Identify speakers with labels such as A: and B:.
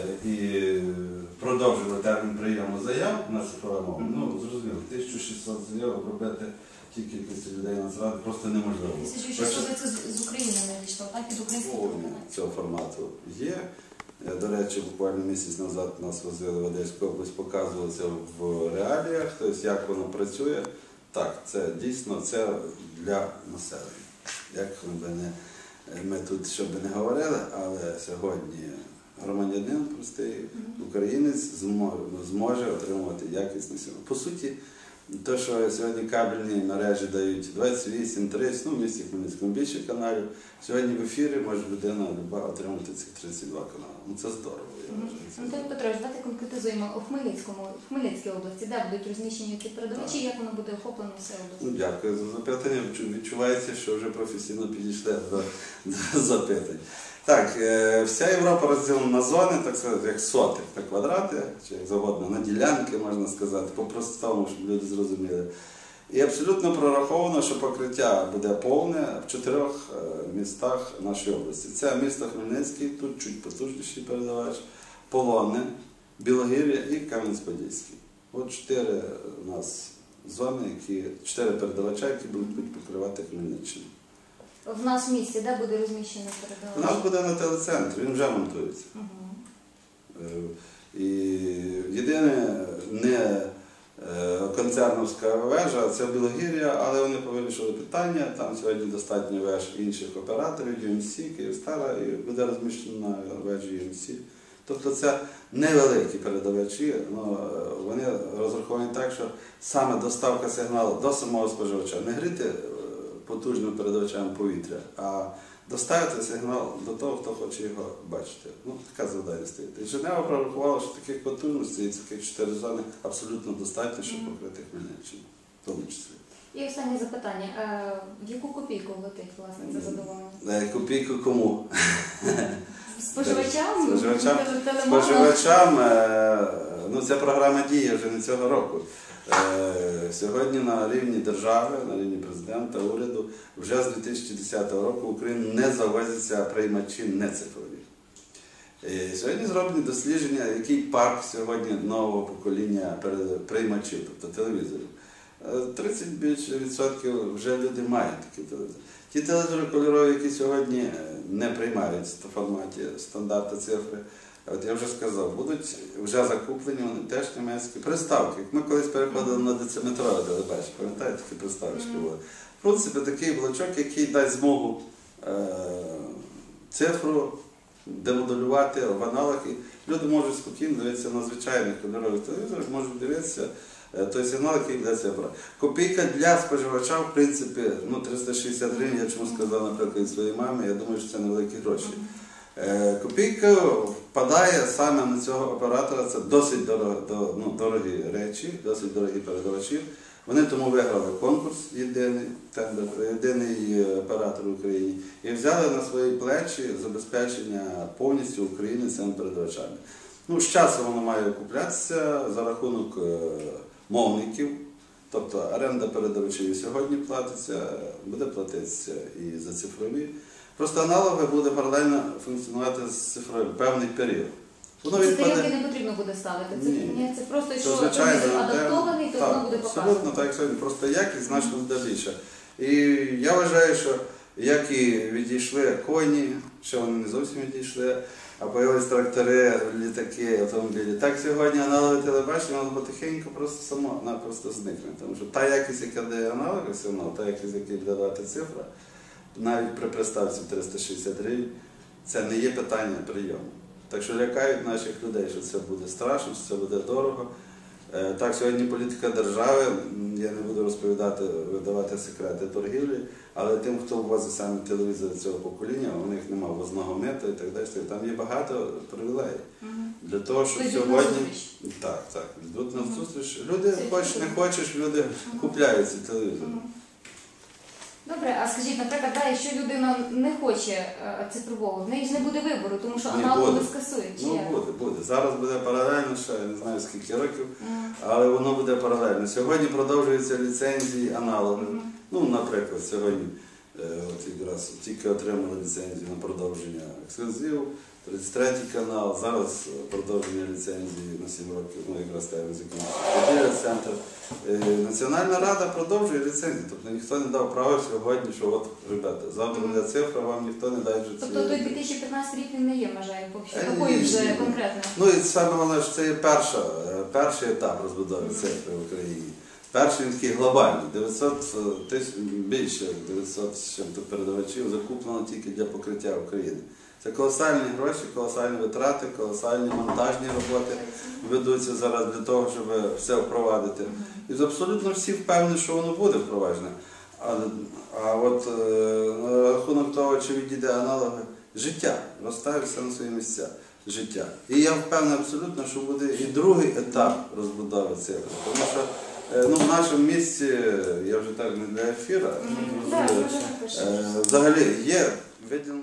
A: е, і продовжили термін прийому заяв на цифрову. Ну, зрозуміло, 1600 заяв обробити ті кількості людей Нацради просто неможливо.
B: 1600 це з- України не вийшло, так? Під українське
A: Повні цього формату є. Е, До речі, буквально місяць назад нас возили в Одеську область, показували в реаліях, тобто як воно працює. Так, це дійсно це для населення. Як ми тут що би не говорили, але сьогодні громадянин простий, українець зможе, отримувати якісний сигнал. По суті, те, що сьогодні кабельні мережі дають 28, 30, ну в місті Хмельницькому більше каналів. Сьогодні в ефірі може людина люба отримати цих 32 канали. Ну це здорово. Я вважаю.
B: Антон. Петрович, давайте конкретизуємо у Хмельницькому, в Хмельницькій області, де будуть розміщені ці передавачі, як воно буде охоплено все
A: Ну, дякую за запитання. Відчувається, що вже професійно підійшли до, до запитань. Так, е, вся Європа розділена на зони, так сказати, як соти на квадрати, чи як завгодно, на ділянки, можна сказати, по-простому, щоб люди зрозуміли. І абсолютно прораховано, що покриття буде повне в чотирьох е, містах нашої області. Це місто Хмельницький, тут чуть потужніший передавач, Полонне, Білогір'я і Кам'янець-Подільський. От чотири у нас зони, які чотири передавача, які будуть покривати Хмельниччину.
B: В нас в місті, де буде розміщено
A: У
B: передавач?
A: нас буде на телецентрі, він вже монтується.
B: Мгм.
A: Е, І єдине не е, концерновська вежа, це Білогір'я, але вони повирішили питання. Там сьогодні достатньо веж інших операторів, UMC, Київстара, і буде розміщено на вежі UMC. Тобто це невеликі передавачі, ну, е, вони розраховані так, що саме доставка сигналу до самого споживача, не гріти потужним передавачем повітря, а доставити сигнал до того, хто хоче його бачити. Ну, така завдання стоїть. І Женева прорахувала, що таких потужностей і таких чотири зони абсолютно достатньо, щоб покрити Хмельниччину, в тому числі.
B: І останнє запитання. Е, В яку копійку летить власне це задоволення?
A: Копійку кому?
B: Споживачам?
A: Споживачам, споживачам е, ну, ця програма діє вже не цього року. Е, Сьогодні на рівні держави, на рівні президента, уряду, вже з 2010 року в Україну не завозяться приймачі не цифрові. Е, Сьогодні зроблені дослідження, який парк сьогодні нового покоління приймачів, тобто телевізорів. Е, 30 більше відсотків вже люди мають такі телевізори. Ті телевізори кольорові, які сьогодні е, не приймають в форматі стандарти цифри, от я вже сказав, будуть вже закуплені вони теж німецькі приставки. Як ми колись переходили на дециметрове телебачення, пам'ятаєте, такі приставочки були. В принципі, такий блочок, який дасть змогу е, цифру демоделювати в аналог. І люди можуть спокійно дивитися на звичайних кольорових телевізорах, можуть дивитися той сигнал, який йдеться про. Копійка для споживача, в принципі, ну 360 гривень, я чому сказав, наприклад, своїй мамі, я думаю, що це невеликі гроші. Е, Копійка впадає саме на цього оператора, це досить дорого, до- ну, дорогі речі, досить дорогі передавачі. Вони тому виграли конкурс єдиний тендер, єдиний е, оператор в Україні і взяли на свої плечі забезпечення повністю України цими передавачами. Ну, з часом воно має куплятися за рахунок е, мовників, тобто оренда передавачів і сьогодні платиться, буде платитися і за цифрові. Просто аналоги буде паралельно функціонувати з цифровим певний період. Воно відпаде.
B: не потрібно буде ставити. Це,
A: Ні.
B: ні, це просто якщо
A: звичайно
B: адаптований, то
A: Так,
B: воно буде
A: Абсолютно так, сьогодні. Просто якість значно буде більше. І я вважаю, що як і відійшли коні, ще вони не зовсім відійшли, а появились трактори, літаки, автомобілі. Так сьогодні аналоги телебачення воно потихеньку просто само напросто зникне. Тому що та якість, яка дає аналоги, сигнал, та якість, яка давати цифра, навіть при приставці в 360 гривень, це не є питання прийому. Так що лякають наших людей, що це буде страшно, що це буде дорого. Е, Так, сьогодні політика держави, я не буду розповідати, видавати секрети торгівлі, але тим, хто ввозить саме телевізор цього покоління, у них немає возного мета і так далі. Там є багато привілеїв. Для того, щоб сьогодні. Так, так, йдуть на зустріч. Люди, хочеш не хочеш, люди
B: Мгм.
A: купляють ці телевізори.
B: Добре, а скажіть, наприклад, да, якщо людина не хоче е, цифрового, в неї ж не буде вибору, тому що
A: Ні,
B: аналоги
A: буде.
B: скасують. Чи
A: Ну
B: як?
A: буде, буде. Зараз буде паралельно ще, я не знаю скільки років,
B: Мгм.
A: але воно буде паралельно. Сьогодні продовжуються ліцензії аналоги.
B: Мгм.
A: Ну, наприклад, сьогодні Е, От якраз тільки отримали ліцензію на продовження ексклюзиву. 33 канал, зараз продовження ліцензії на 7 років, ну якраз термін закінчився. Центр. Е, Національна рада продовжує ліцензію, тобто ніхто не дав права сьогодні, що от, ребята, завтра буде цифра, вам ніхто не дасть вже
B: Тобто той 2015 рік він не є, вважаю, поки що
A: Е,
B: такою вже конкретно.
A: Ну і саме головне, що це є перша, е, перший етап розбудови церкви в Україні. Перший він такий глобальний. 900 тисяч більше 900 чим-то передавачів закуплено тільки для покриття України. Це колосальні гроші, колосальні витрати, колосальні монтажні роботи ведуться зараз для того, щоб все впровадити. І абсолютно всі впевнені, що воно буде впроваджене. А, а от е, на рахунок того, чи відійде аналоги, життя розставить все на свої місця. Життя. І я впевнений абсолютно, що буде і другий етап розбудови цифри. Тому що е, ну, в нашому місці, я вже так не для
B: пишете.
A: е, взагалі є виділено